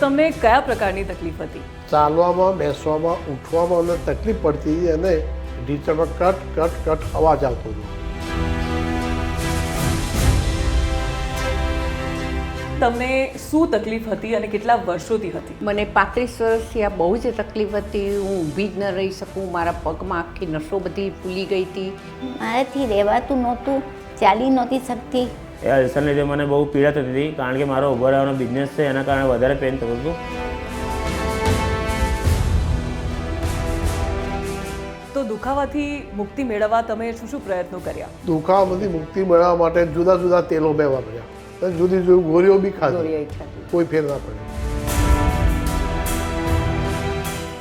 તમને કયા પ્રકારની તકલીફ હતી? ચાલવામાં બેસવામાં ઉઠવામાં અમને તકલીફ પડતી હતી અને ઢીચણમાં કટ કટ કટ અવાજ આવતો હતો. તમને શું તકલીફ હતી અને કેટલા વર્ષોથી હતી? મને પાંત્રીસ વર્ષથી આ બહુ જ તકલીફ હતી. હું ઊભી જ ન રહી શકું. મારા પગમાં આખી નસો બધી ફૂલી ગઈ હતી. મારાથી રહેવાતું નહોતું. ચાલી નહોતી શકતી. એ અલ્સરને લીધે મને બહુ પીડા થતી હતી કારણ કે મારો ઊભો રહેવાનો બિઝનેસ છે એના કારણે વધારે પેન થતું હતું. તો દુખાવાથી મુક્તિ મેળવવા તમે શું શું પ્રયત્નો કર્યા? દુખાવામાંથી મુક્તિ મેળવવા માટે જુદા જુદા તેલો મેં વાપર્યા અને જુદી જુદી ગોળીઓ બી ખાધી. કોઈ ફેર ના પડે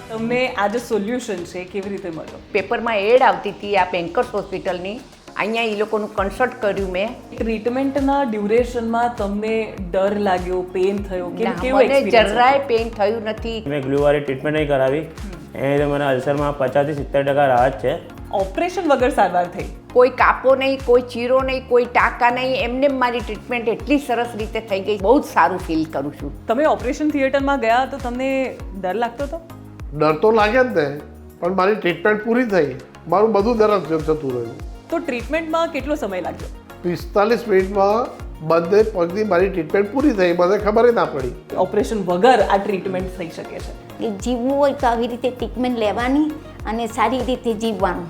તમને આ જે સોલ્યુશન છે એ કેવી રીતે મળ્યો? પેપરમાં એડ આવતી હતી આ બેન્કર્સ હોસ્પિટલની અહીંયા એ લોકોનું કન્સલ્ટ કર્યું મેં. ટ્રીટમેન્ટના ડ્યુરેશનમાં તમને ડર લાગ્યો પેન થયો? કે કેવું મને જરાય પેન થયું નથી. મેં ગ્લુવારી ટ્રીટમેન્ટ નહીં કરાવી. એ લીધે મને અલ્સરમાં પચાસથી સિત્તેર ટકા રાહત છે. ઓપરેશન વગર સારવાર થઈ? કોઈ કાપો નહીં કોઈ ચીરો નહીં કોઈ ટાંકા નહીં એમને મારી ટ્રીટમેન્ટ એટલી સરસ રીતે થઈ ગઈ. બહુ જ સારું ફીલ કરું છું. તમે ઓપરેશન થિયેટરમાં ગયા તો તમને ડર લાગતો હતો? ડર તો લાગે જ ને પણ મારી ટ્રીટમેન્ટ પૂરી થઈ. મારું બધું દરદ જતું રહ્યું. તો ટ્રીટમેન્ટમાં કેટલો સમય લાગ્યો? પિસ્તાલીસ મિનિટમાં બંને પગની મારી ટ્રીટમેન્ટ પૂરી થઈ. મને ખબર ના પડી. ઓપરેશન વગર આ ટ્રીટમેન્ટ થઈ શકે છે. કે જીવવું હોય તો આવી રીતે ટ્રીટમેન્ટ લેવાની અને સારી રીતે જીવવાનું.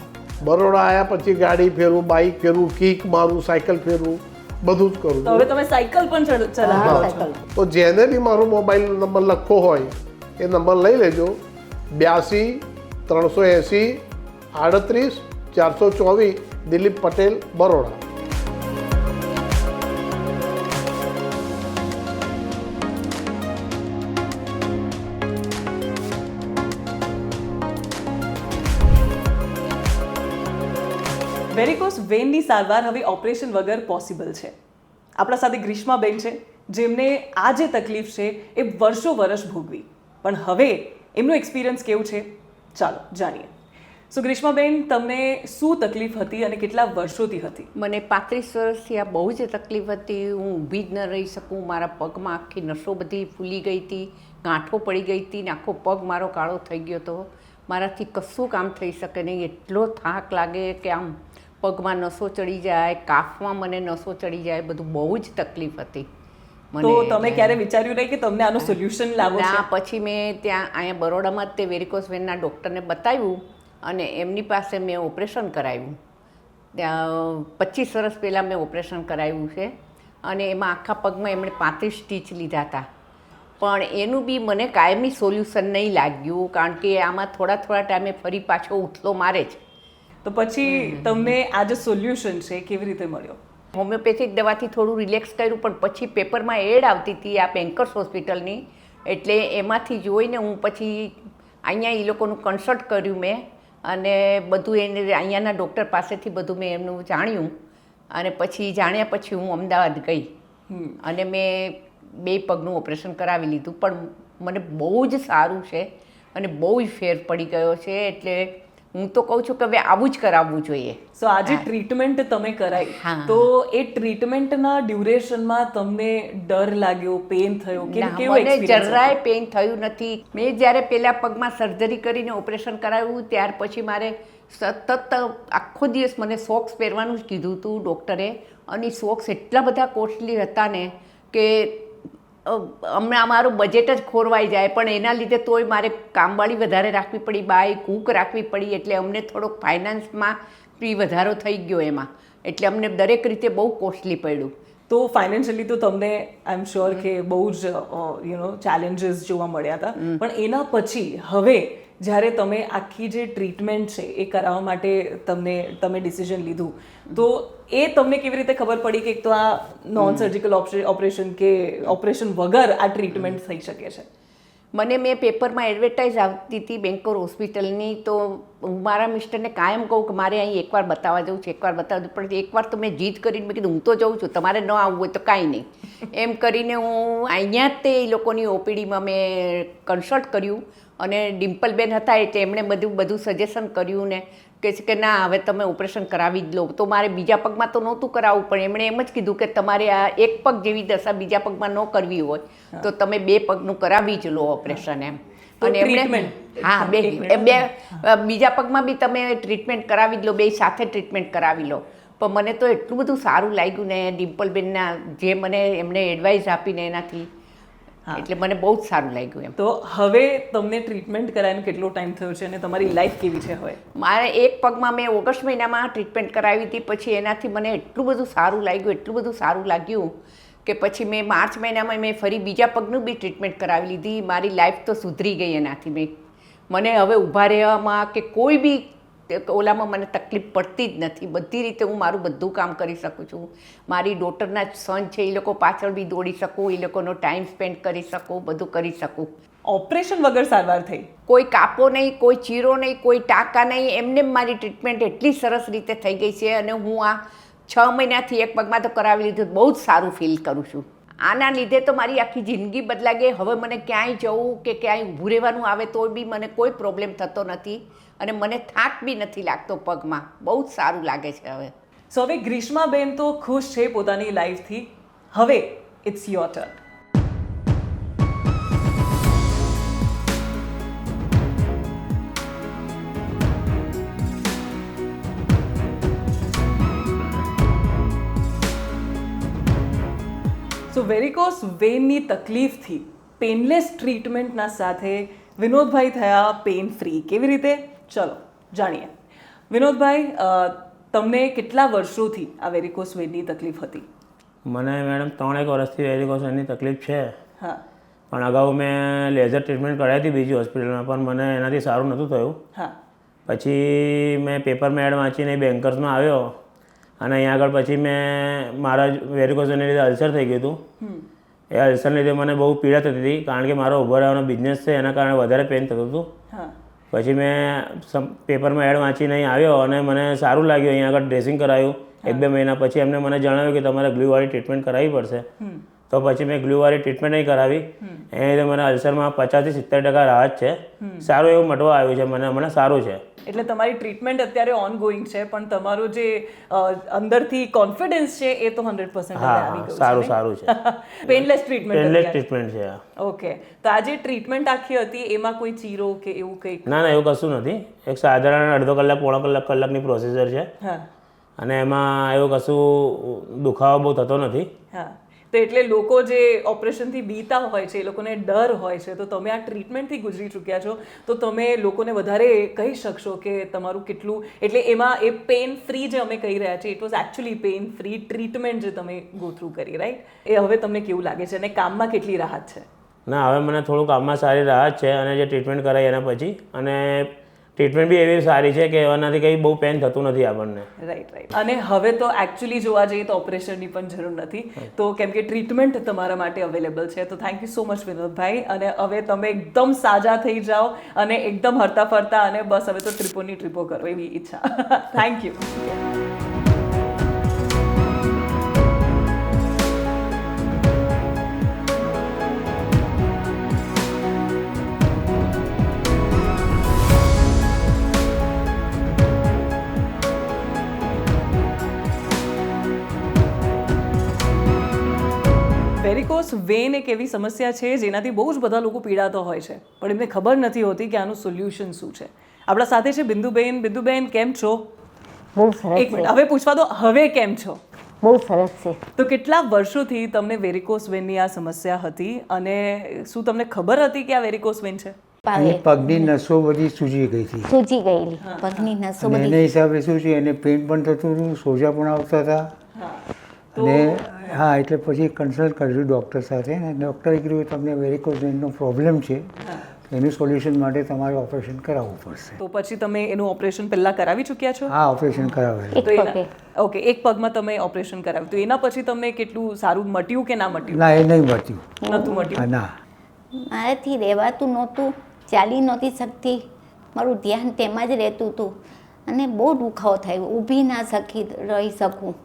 બરોડા આવ્યા પછી ગાડી ફેરવું બાઇક ફેરવું કિક મારું સાયકલ ફેરવું બધું જ કરું. હવે તમે સાયકલ પણ ચલ- ચલાવો તો જેને બી મારો મોબાઈલ નંબર લખવો હોય એ નંબર લઈ લેજો. બ્યાસી ત્રણસો એંસી આડત્રીસ ચારસો ચોવીસ. દિલીપ પટેલ, બરોડા. વેરિકોસ વેનની સારવાર હવે ઓપરેશન વગર પોસિબલ છે. આપણા સાથે ગ્રીષ્માબેન છે, જેમને આ જે તકલીફ છે એ વર્ષો વર્ષ ભોગવી. પણ હવે એમનું એક્સપિરિયન્સ કેવું છે? ચાલો જાણીએ. સો ગ્રીષ્માબેન તમને શું તકલીફ હતી અને કેટલા વર્ષોથી હતી? મને પાંત્રીસ વર્ષથી આ બહુ જ તકલીફ હતી. હું ઊભી જ ન રહી શકું. મારા પગમાં આખી નસો બધી ફૂલી ગઈ હતી. ગાંઠો પડી ગઈ હતી ને આખો પગ મારો કાળો થઈ ગયો હતો. મારાથી કશું કામ થઈ શકે નહીં. એટલો થાક લાગે કે આમ પગમાં નસો ચડી જાય કાફમાં મને નસો ચડી જાય. બધું બહુ જ તકલીફ હતી. તો તમે ક્યારે વિચાર્યું નહીં કે તમને આનું સોલ્યુશન લાવો ના પછી મેં ત્યાં અહીંયા બરોડામાં જ તે વેરિકોસ વેનના ડૉક્ટરને બતાવ્યું અને એમની પાસે મેં ઓપરેશન કરાવ્યું. ત્યાં પચીસ વર્ષ પહેલાં મેં ઓપરેશન કરાવ્યું છે. અને એમાં આખા પગમાં એમણે પાંત્રીસ સ્ટીચ લીધા હતા. પણ એનું બી મને કાયમી સોલ્યુશન નહીં લાગ્યું કારણ કે આમાં થોડા થોડા ટાઈમે ફરી પાછો ઉથલો મારે છે. તો પછી તમને આ જે સોલ્યુશન છે કેવી રીતે મળ્યો? હોમિયોપેથિક દવાથી થોડું રિલેક્સ કર્યું પણ પછી પેપરમાં એડ આવતી હતી આ બેન્કર્સ હોસ્પિટલની. એટલે એમાંથી જોઈને હું પછી અહીંયા એ લોકોનું કન્સલ્ટ કર્યું મેં. અને બધું એને અહીંયાના ડૉક્ટર પાસેથી બધું મેં એમનું જાણ્યું અને પછી જાણ્યા પછી હું અમદાવાદ ગઈ. અને મેં બે પગનું ઓપરેશન કરાવી લીધું. પણ મને બહુ જ સારું છે અને બહુ જ ફેર પડી ગયો છે. એટલે હું તો કહું છું કે હવે આવું જ કરાવવું જોઈએ. સો આજે ટ્રીટમેન્ટ તમે કરાઈ. તો એ ટ્રીટમેન્ટના ડ્યુરેશનમાં તમને ડર લાગ્યો પેન થયો કે મને જરાય પેન થયું નથી. મેં જ્યારે પહેલા પગમાં સર્જરી કરીને ઓપરેશન કરાવ્યું ત્યાર પછી મારે સતત આખો દિવસ મને સોક્સ પહેરવાનું જ કીધું હતું ડૉક્ટરે અને સોક્સ એટલા બધા કોસ્ટલી હતા ને કે હમણાં અમારું બજેટ જ ખોરવાઈ જાય પણ એના લીધે તોય મારે કામવાળી વધારે રાખવી પડી બાય કૂક રાખવી પડી એટલે અમને થોડોક ફાઇનાન્સમાં ફી વધારો થઈ ગયો એમાં. એટલે અમને દરેક રીતે બહુ કોસ્ટલી પડ્યું. તો ફાઇનાન્શિયલી તો તમને આઈ એમ શ્યોર કે બહુ જ યુ નો ચેલેન્જીસ જોવા મળ્યા હતા. પણ એના પછી હવે જ્યારે તમે આખી જે ટ્રીટમેન્ટ છે એ કરાવવા માટે તમને તમે ડિસિઝન લીધું તો એ તમને કેવી રીતે ખબર પડી કે એક તો આ નોન સર્જિકલ ઓપરેશન કે ઓપરેશન વગર આ ટ્રીટમેન્ટ થઈ શકે છે? મને મેં પેપરમાં એડવર્ટાઇઝ આવતી હતી બેંકોર હોસ્પિટલની તો હું મારા મિસ્ટરને કાયમ કહું કે મારે અહીં એકવાર બતાવવા જવું છે એકવાર બતાવવા જવું પણ એકવાર તો મેં જીદ કરીને મેં કીધું હું તો જઉં છું તમારે ન આવવું હોય તો કાંઈ નહીં. એમ કરીને હું અહીંયા જ તે એ લોકોની ઓપીડીમાં મેં કન્સલ્ટ કર્યું અને ડિમ્પલબેન હતા એટલે એમણે બધું બધું સજેશન કર્યું ને કે છે કે ના હવે તમે ઓપરેશન કરાવી જ લો. તો મારે બીજા પગમાં તો નહોતું કરાવવું પણ એમણે એમ જ કીધું કે તમારે આ એક પગ જેવી દશા બીજા પગમાં ન કરવી હોય તો તમે બે પગનું કરાવી જ લો ઓપરેશન એમ. અને એમણે હા બે બે બીજા પગમાં બી તમે ટ્રીટમેન્ટ કરાવી જ લો બે સાથે ટ્રીટમેન્ટ કરાવી લો. પણ મને તો એટલું બધું સારું લાગ્યું ને ડિમ્પલબેનના જે મને એમણે એડવાઇસ આપીને એનાથી. એટલે મને બહુ જ સારું લાગ્યું એમ. તો હવે તમને ટ્રીટમેન્ટ કરાવીને કેટલો ટાઈમ થયો છે અને તમારી લાઈફ કેવી છે હવે? મારે એક પગમાં મેં ઓગસ્ટ મહિનામાં ટ્રીટમેન્ટ કરાવી હતી પછી એનાથી મને એટલું બધું સારું લાગ્યું એટલું બધું સારું લાગ્યું કે પછી મેં માર્ચ મહિનામાં મેં ફરી બીજા પગનું બી ટ્રીટમેન્ટ કરાવી લીધી. મારી લાઈફ તો સુધરી ગઈ એનાથી મેં મને હવે ઊભા રહેવામાં કે કોઈ બી ઓલામાં મને તકલીફ પડતી જ નથી. બધી રીતે હું મારું બધું કામ કરી શકું છું. મારી ડોટરના સન છે એ લોકો પાછળ બી દોડી શકું એ લોકોનો ટાઈમ સ્પેન્ડ કરી શકું બધું કરી શકું. ઓપરેશન વગર સારવાર થઈ? કોઈ કાપો નહીં કોઈ ચીરો નહીં કોઈ ટાંકા નહીં એમને મારી ટ્રીટમેન્ટ એટલી સરસ રીતે થઈ ગઈ છે અને હું આ છ મહિનાથી એક પગમાં તો કરાવી લીધું બહુ જ સારું ફીલ કરું છું. આના લીધે તો મારી આખી જિંદગી બદલાઈ ગઈ. હવે મને ક્યાંય જવું કે ક્યાંય ઊભું રહેવાનું આવે તો બી મને કોઈ પ્રોબ્લેમ થતો નથી. અને મને થાક બી નથી લાગતો પગમાં. બહુ જ સારું લાગે છે હવે. સો હવે ગ્રીષ્માબેન તો ખુશ છે પોતાની લાઈફથી હવે it's your turn so varicose વેનની તકલીફથી પેનલેસ ટ્રીટમેન્ટના સાથે વિનોદભાઈ થયા પેન ફ્રી કેવી રીતે? ચલો જાણીએ. વિનોદભાઈ તમને કેટલા વર્ષોથી આ વેરિકોસ વેનની તકલીફ હતી? મને મેડમ ત્રણેક વર્ષથી વેરિકોશનની તકલીફ છે. હા. પણ અગાઉ મેં લેઝર ટ્રીટમેન્ટ કરાવી હતી બીજી હોસ્પિટલમાં પણ મને એનાથી સારું નહોતું થયું. હા. પછી મેં પેપરમાં એડ વાંચીને બેન્કર્સમાં આવ્યો અને અહીંયા આગળ પછી મેં મારા વેરિકોઝને લીધે અલ્સર થઈ ગયું હતું. એ અલ્સરને લીધે મને બહુ પીડા થતી હતી કારણ કે મારો ઊભો રહેવાનો બિઝનેસ છે એના કારણે વધારે પેન થતું હતું. હા. પછી મેં સમ- પેપરમાં એડ વાંચીને અહીં આવ્યો અને મને સારું લાગ્યું, અહીંયા આગળ ડ્રેસિંગ કરાયું. એક બે મહિના પછી એમને મને જણાવ્યું કે તમારે ગ્લુવાળી ટ્રીટમેન્ટ કરાવવી પડશે. તો પછી મેં ગ્લુવાળી ટ્રીટમેન્ટ નહીં કરાવી. એ રીતે મને અલ્સરમાં પચાસથી સિત્તેર ટકા રાહત છે. સારું એવું મટવા આવ્યું છે મને હમણાં સારું છે. એટલે તમારી ટ્રીટમેન્ટ અત્યારે ઓન ગોઈંગ છે પણ તમારું જે અંદરથી કોન્ફિડન્સ છે એ તો હંડ્રેડ પર્સન્ટ હા સારું સારું છે. પેનલેસ ટ્રીટમેન્ટ પેનલેસ ટ્રીટમેન્ટ છે ઓકે તો આ જે ટ્રીટમેન્ટ આખી હતી એમાં કોઈ ચીરો કે એવું કંઈક? ના ના એવું કશું નથી. એક સાધારણ અડધો કલાક પોણો કલાક કલાકની પ્રોસીજર છે. અને એમાં એવું કશું દુખાવો બહુ થતો નથી. હા. તો એટલે લોકો જે ઓપરેશનથી બીતા હોય છે, એ લોકોને ડર હોય છે, તો તમે આ ટ્રીટમેન્ટથી ગુજરી ચૂક્યા છો, તો તમે લોકોને વધારે કહી શકશો કે તમારું કેટલું, એટલે એમાં એ પેન ફ્રી જે અમે કહી રહ્યા છીએ it was actually pain free treatment જે તમે ગો કરી રાઈટ એ હવે તમને કેવું લાગે છે અને કામમાં કેટલી રાહત છે? ના, હવે મને થોડું કામમાં સારી રાહત છે અને જે ટ્રીટમેન્ટ કરાઈ એના પછી, અને ટ્રીટમેન્ટ બી એવી સારી છે કે એનાથી કંઈ બહુ પેન થતું નથી આપણને. રાઈટ રાઈટ અને હવે તો એકચ્યુઅલી જોવા જઈએ તો ઓપરેશનની પણ જરૂર નથી. તો કેમ કે ટ્રીટમેન્ટ તમારા માટે અવેલેબલ છે. તો thank you so much Vinodbhai. અને હવે તમે એકદમ સાજા થઈ જાઓ અને એકદમ હરતા ફરતા અને બસ હવે તો ટ્રીપોની ટ્રીપો કરો એવી ઈચ્છા. થેન્ક યુ વેરિકોસ વેન એક એવી સમસ્યા છે જેનાથી બહુ જ બધા લોકો પીડાતા હોય છે. પણ એમને ખબર નથી હોતી કે આનું સોલ્યુશન શું છે. આપણા સાથે છે બિંદુબેન. બિંદુબેન કેમ છો? બહુ એક મિનિટ હવે પૂછવા દો હવે કેમ છો? બહુ સરસ છે. તો કેટલા વર્ષોથી તમને વેરિકોસ વેનની આ સમસ્યા હતી અને શું તમને ખબર હતી કે આ વેરિકોસ વેન છે? પગની નસો બધી સૂજી ગઈ હતી. સૂજી ગયેલી. પગની નસો બધી. એના હિસાબે શું છે એને પેઇન પણ થતું હતું સોજા પણ આવતા હતા. અને હા એટલે પછી કન્સલ્ટ કર્યું ડૉક્ટર સાથે. અને ડૉક્ટરે કીધું તમને વેરિકોઝ વેનનો પ્રોબ્લેમ છે એનું સોલ્યુશન માટે તમારે ઓપરેશન કરાવવું પડશે. તો પછી તમે એનું ઓપરેશન પહેલાં કરાવી ચૂક્યા છો? હા ઓપરેશન કરાવેલું. તો પગે એના ઓકે. એક પગમાં તમે ઓપરેશન કરાવ્યું. તો એના પછી તમને કેટલું સારું મટ્યું કે ના મટ્યું? ના એ નહીં મટ્યું. નતું મટ્યું? ના. મારાથી રહેવાતું નહોતું ચાલી નહોતી શકતી. મારું ધ્યાન તેમાં જ રહેતું હતું. અને બહુ દુખાવો થયો. ઊભી ના શકી રહી શકું.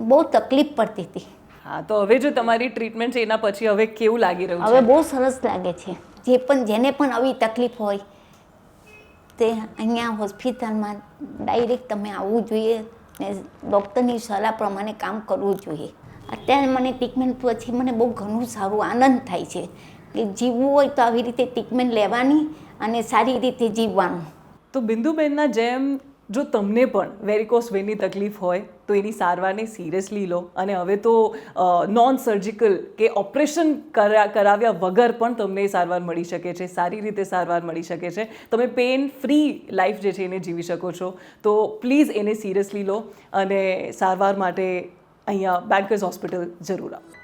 બહુ તકલીફ પડતી હતી. હા તો હવે જો તમારી ટ્રીટમેન્ટ છે એના પછી હવે કેવું લાગી રહ્યું હવે બહુ સરસ લાગે છે. જે પણ જેને પણ આવી તકલીફ હોય તે અહીંયા હોસ્પિટલમાં ડાયરેક્ટ તમે આવવું જોઈએ ને ડૉક્ટરની સલાહ પ્રમાણે કામ કરવું જોઈએ. અત્યારે મને ટ્રીટમેન્ટ પછી મને બહુ ઘણું સારું આનંદ થાય છે. કે જીવવું હોય તો આવી રીતે ટ્રીટમેન્ટ લેવાની અને સારી રીતે જીવવાનું. તો બિંદુબેનના જેમ જો તમને પણ વેરિકોસ વેની તકલીફ હોય તો એની સારવારને સિરિયસલી લો. અને હવે તો નોન સર્જિકલ કે ઓપરેશન કરા, કરાવ્યા વગર પણ તમને સારવાર મળી શકે છે, સારી રીતે સારવાર મળી શકે છે. તમે પેન ફ્રી લાઈફ જે છે એને જીવી શકો છો. તો પ્લીઝ એને સિરિયસલી લો અને સારવાર માટે અહીંયા બેન્કર્સ હોસ્પિટલ જરૂર આવો.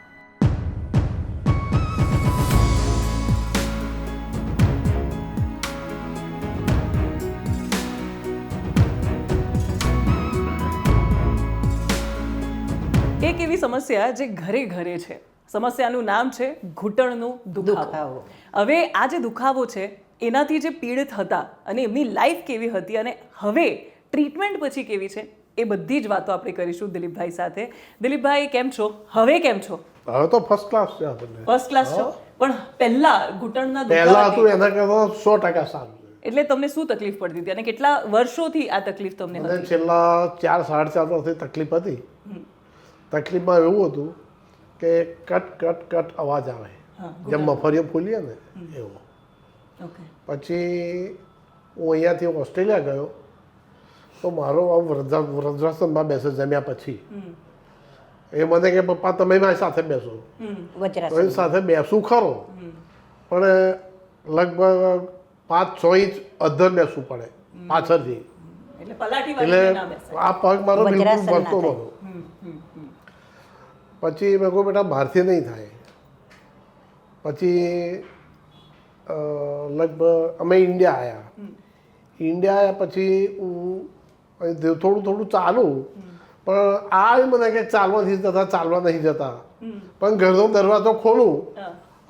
એક એવી સમસ્યા જે ઘરે ઘરે છે. સમસ્યાનું નામ છે ઘૂંટણનું દુખાવો. હવે આ જે દુખાવો છે એનાથી જે પીડિત હતા અને એમની લાઈફ કેવી હતી અને હવે ટ્રીટમેન્ટ પછી કેવી છે એ બધી જ વાતો આપણે કરીશું દિલીપભાઈ સાથે. દિલીપભાઈ કેમ છો? હવે કેમ છો? હવે તો ફર્સ્ટ ક્લાસ છે આપણને ફર્સ્ટ ક્લાસ છો? પણ પહેલા ઘૂંટણના પહેલા હતું એના કરતા સો ટકા સારું. એટલે તમને શું તકલીફ પડતી હતી અને કેટલા વર્ષોથી આ તકલીફ તમને હતી? છેલ્લા ચાર સાડા ચાર વર્ષથી તકલીફ હતી. તકલીફમાં એવું હતું કે કટ કટ કટ અવાજ આવે. જેમ મફરીઓ ફૂલીએ ને એવો. પછી હું અહીંયાથી ઓસ્ટ્રેલિયા ગયો તો મારો આ વૃદ્ધા વૃદ્ધાશ્રમમાં બેસે જમ્યા પછી એ મને કે પપ્પા તમે મારી સાથે બેસો. તો એ સાથે બેસું ખરો. પણ લગભગ પાંચ છ ઇંચ અધર બેસવું પડે પાછળથી. એટલે આ પગ મારો બિલકુલ ભરતો નહોતો પછી મેં કહું બેટા બહારથી નહીં થાય. પછી લગભગ અમે ઇન્ડિયા આવ્યા ઇન્ડિયા આવ્યા પછી હું થોડું થોડું ચાલું પણ આ મને કે ચાલવાથી જતા ચાલવા નહીં જતા. પણ ઘરનો દરવાજો ખોલું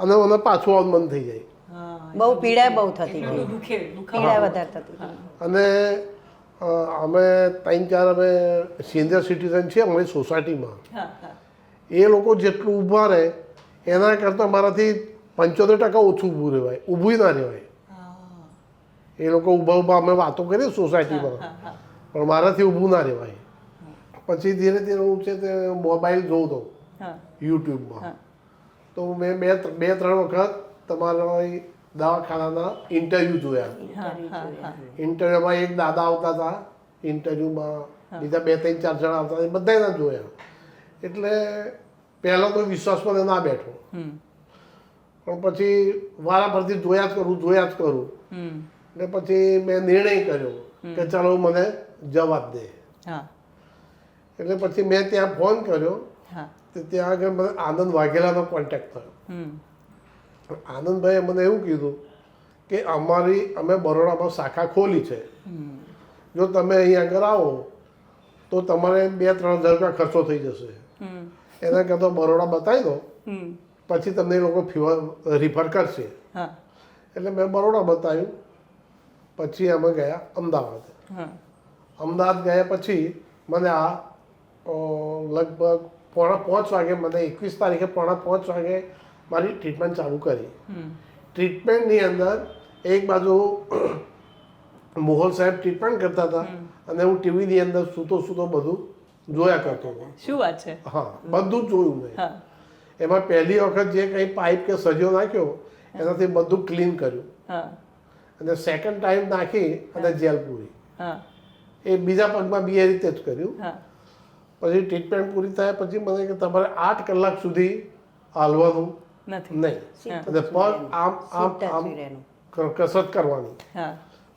અને મને પાછું આવવાનું મન થઈ જાય. બહુ પીડા બહુ થતી પીડા વધારે થતી અને અમે ત્રણ ચાર અમે સિનિયર સિટીઝન છીએ અમારી સોસાયટીમાં એ લોકો જેટલું ઊભા રહે એના કરતાં મારાથી પંચોતેર ટકા ઓછું ઊભું રહેવાય. ઊભું ના રહેવાય. એ લોકો ઊભા ઊભા અમે વાતો કરીએ સોસાયટીમાં પણ મારાથી ઊભું ના રહેવાય. પછી ધીરે ધીરે હું છે તે મોબાઈલ જોઉં તો યુટ્યુબમાં. તો મેં બે બે ત્રણ વખત તમારા દવાખાનાના ઇન્ટરવ્યૂ જોયા. ઇન્ટરવ્યુમાં એક દાદા આવતા હતા. ઇન્ટરવ્યુમાં બીજા બે ત્રણ ચાર જણા આવતા હતા. એ જોયા. એટલે પહેલાં તો વિશ્વાસ મને ના બેઠો. પણ પછી વારા પરથી જોયા જ કરું જોયા જ કરું. ને પછી મેં નિર્ણય કર્યો કે ચાલો મને જવાબ દે. એટલે પછી મેં ત્યાં ફોન કર્યો ત્યાં આગળ મને આનંદ વાઘેલાનો કોન્ટેક્ટ થયો. આનંદભાઈએ મને એવું કીધું કે અમારી અમે બરોડામાં શાખા ખોલી છે. જો તમે અહીં આગળ આવો તો તમારે બે ત્રણ હજાર રૂપિયા ખર્ચો થઈ જશે. એના કરતાં બરોડા બતાવી દો. પછી તમને એ લોકો ફીવર રિફર કરશે. એટલે મેં બરોડા બતાવ્યું. પછી અમે ગયા અમદાવાદ. અમદાવાદ ગયા પછી મને આ લગભગ પોણા પાંચ વાગે મને એકવીસ તારીખે પોણા પાંચ વાગે મારી ટ્રીટમેન્ટ ચાલુ કરી. ટ્રીટમેન્ટની અંદર એક બાજુ મોહલ સાહેબ ટ્રીટમેન્ટ કરતા હતા અને હું ટીવીની અંદર સૂતો સૂતો બધું જોયા કરતો હતો. શું વાત છે? હા બધું જ જોયું મેં. એમાં પહેલી વખત જે કંઈ પાઇપ કે સજો નાખ્યો એનાથી બધું ક્લીન કર્યું. અને સેકન્ડ ટાઈમ નાખી અને જેલ પૂરી. એ બીજા પગમાં બી એ રીતે જ કર્યું. પછી ટ્રીટમેન્ટ પૂરી થાય પછી મને કે તમારે આઠ કલાક સુધી હાલવાનું નહીં. અને પગ આમ આમ આમ કસરત કરવાની.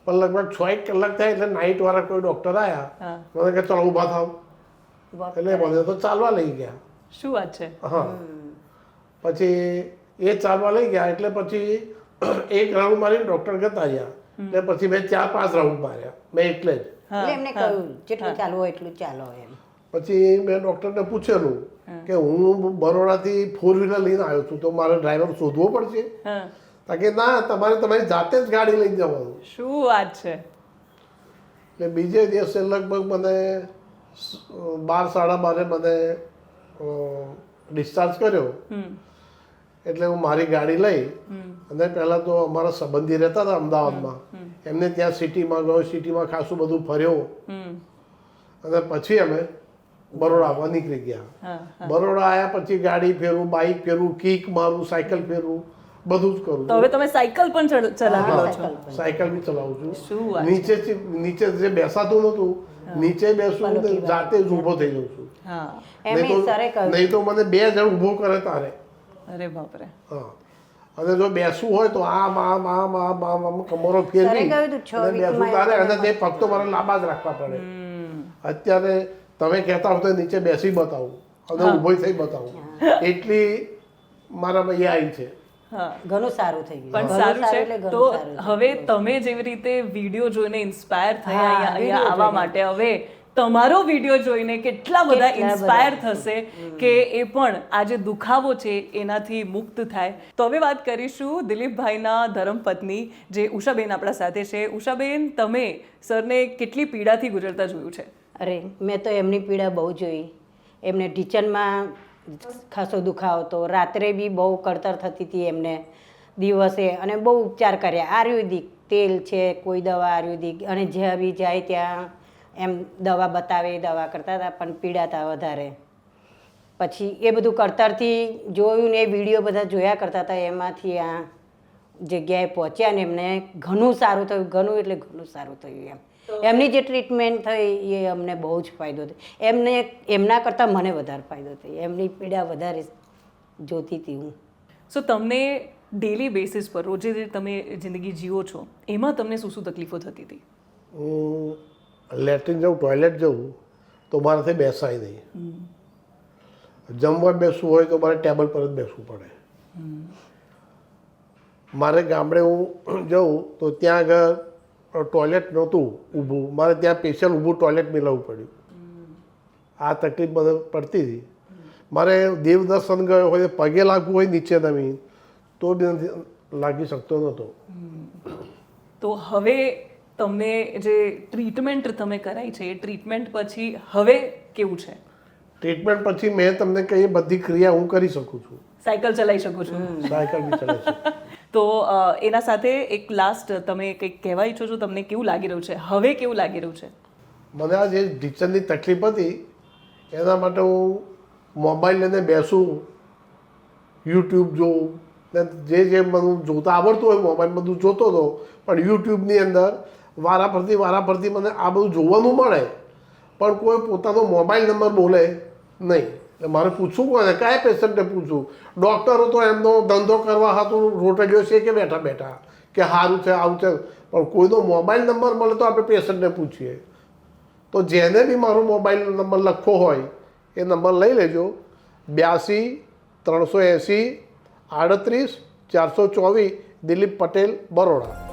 પણ લગભગ છ એક કલાક થાય એટલે નાઇટ વાળા કોઈ ડોક્ટર આવ્યા મને કે ચલો ઊભા થાવ. એટલે મને તો ચાલવા લઈ ગયા. શું વાત છે? હા. પછી એ ચાલવા લઈ ગયા એટલે પછી એક રાઉન્ડ મારીને ડોક્ટર જતા રહ્યા. એટલે પછી મેં ચાર પાંચ રાઉન્ડ માર્યા. મેં એટલે જ. એટલે એમને કહ્યું જેટલું ચાલવું હોય એટલું ચાલો એમ. પછી મેં ડૉક્ટરને પૂછેલું કે હું બરોડાથી ફોર વ્હીલર લઈને આવ્યો છું તો મારે ડ્રાઈવર શોધવો પડશે? હા. કે ના તમારે તમારી જાતે જ ગાડી લઈને જવાનું. શું વાત છે? એટલે બીજે દિવસે લગભગ મને બાર સાડા બારે મને ડિસ્ચાર્જ કર્યો. એટલે હું મારી ગાડી લઈ અને પહેલાં તો અમારા સંબંધી રહેતા હતા અમદાવાદમાં. એમને ત્યાં સિટીમાં ગયો સિટીમાં ખાસું બધું ફર્યો. અને પછી અમે બરોડા આવવા નીકળી ગયા. બરોડા આવ્યા પછી ગાડી ફેરવું બાઇક ફેરવું કિક મારું સાયકલ ફેરવું બધું જ કરું. હવે તમે સાયકલ પણ ચલાવો છો. સાયકલ બી ચલાવું છું. નીચે નીચે જે બેસાતું નહોતું નીચે બેસું ને જાતે જ ઊભો થઈ જાઉં છું. હા. એમ નહીં સરે તો કહ્યું. નહીં તો મને બે જણ ઊભો કરે તારે. અરે બાપરે. હા. અને જો બેસવું હોય તો આમ આમ આમ આમ આમ આમ કમરો ફેરવી બેસવું તારે અને તે પગ તો મારે લાંબા જ રાખવા પડે. અત્યારે તમે કહેતા હો તો નીચે બેસી બતાવું. અને ઊભો થઈ બતાવું. એટલી મારામાં એ આવી છે. ઘણું સારું થઈ ગયું. પણ સારું છે તો હવે તમે જેવી રીતે વીડિયો જોઈને ઇન્સ્પાયર થયા અહીંયા- આવવા માટે હવે તમારો વીડિયો જોઈને કેટલા બધા ઇન્સ્પાયર થશે કે એ પણ આ જે દુખાવો છે એનાથી મુક્ત થાય. તો હવે વાત કરીશું દિલીપભાઈના ધર્મપત્ની જે ઉષાબેન આપણા સાથે છે. ઉષાબેન તમે સરને કેટલી પીડાથી ગુજરતા જોયું છે? અરે મેં તો એમની પીડા બહુ જોઈ. એમને ઢીચણમાં ખાસો દુખાવો હતો. રાત્રે બી બહુ કળતર થતી હતી એમને દિવસે અને બહુ ઉપચાર કર્યા. આયુર્વેદિક તેલ છે, કોઈ દવા આયુર્વેદિક અને જ્યાં બી જાય ત્યાં એમ દવા બતાવે, દવા કરતા હતા, પણ પીડાતા વધારે. પછી એ બધું કળતરથી જોયું ને એ વીડિયો બધા જોયા કરતા હતા, એમાંથી આ જગ્યાએ પહોંચ્યા ને એમને ઘણું સારું થયું, ઘણું એટલે ઘણું સારું થયું એમ. એમની જે ટ્રીટમેન્ટ થઈ એ અમને બહુ જ ફાયદો થયો. એમને એમના કરતાં મને વધારે ફાયદો થયો. એમની પીડા વધારે જોતી હતી હું. સો તમને ડેલી બેસિસ પર રોજે જે તમે જિંદગી જીવો છો એમાં તમને શું શું તકલીફો થતી હતી? હું લેટ્રિન જાઉં ટોયલેટ જાઉં તો મારાથી બેસાય નહીં. જમવા બેસવું હોય તો મારે ટેબલ પર જ બેસવું પડે. મારે ગામડે હું જાઉં તો ત્યાં આગળ ટોયલેટ નહોતું ઊભું. મારે ત્યાં સ્પેશિયલ ઊભું ટોયલેટ મેળવવું પડ્યું. આ તકલીફ મને પડતી હતી. મારે દેવદર્શન ગયો હોય પગે લાગવું હોય નીચે નમી તો બી લાગી શકતો નહોતો. તો હવે તમને જે ટ્રીટમેન્ટ તમે કરાઈ છે એ ટ્રીટમેન્ટ પછી હવે કેવું છે? ટ્રીટમેન્ટ પછી મેં તમને કહીએ બધી ક્રિયા હું કરી શકું છું. સાયકલ ચલાવી શકું છું. સાયકલ બી ચલાવી શકું. તો એના સાથે એક લાસ્ટ તમે કંઈક કહેવા ઈચ્છો છો, તમને કેવું લાગી રહ્યું છે? હવે કેવું લાગી રહ્યું છે? મને આ જે ટીચરની તકલીફ હતી, એના માટે હું મોબાઈલ લઈને બેસું, યુટ્યુબ જોઉં, ને જે જે મને જોતા આવડતું હોય, મોબાઈલ બધું જોતો હતો, પણ યુટ્યુબની અંદર વારા ફરતી વારા ફરતી મને આ બધું જોવાનું મળે, પણ કોઈ પોતાનો મોબાઈલ નંબર બોલે નહીં. મારે પૂછવું કોને કયા પેશન્ટને પૂછવું ડૉક્ટરો તો એમનો ધંધો કરવા હતો રોટે ગયો છે કે બેઠા બેઠા? કે સારું છે, આવું છે. પણ કોઈનો મોબાઈલ નંબર મળે તો આપણે પેશન્ટને પૂછીએ. તો જેને બી મારો મોબાઈલ નંબર લખવો હોય, એ નંબર લઈ લેજો. બ્યાસી, ત્રણસો એંસી, આડત્રીસ, ચારસો ચોવીસ, દિલીપ પટેલ, બરોડા.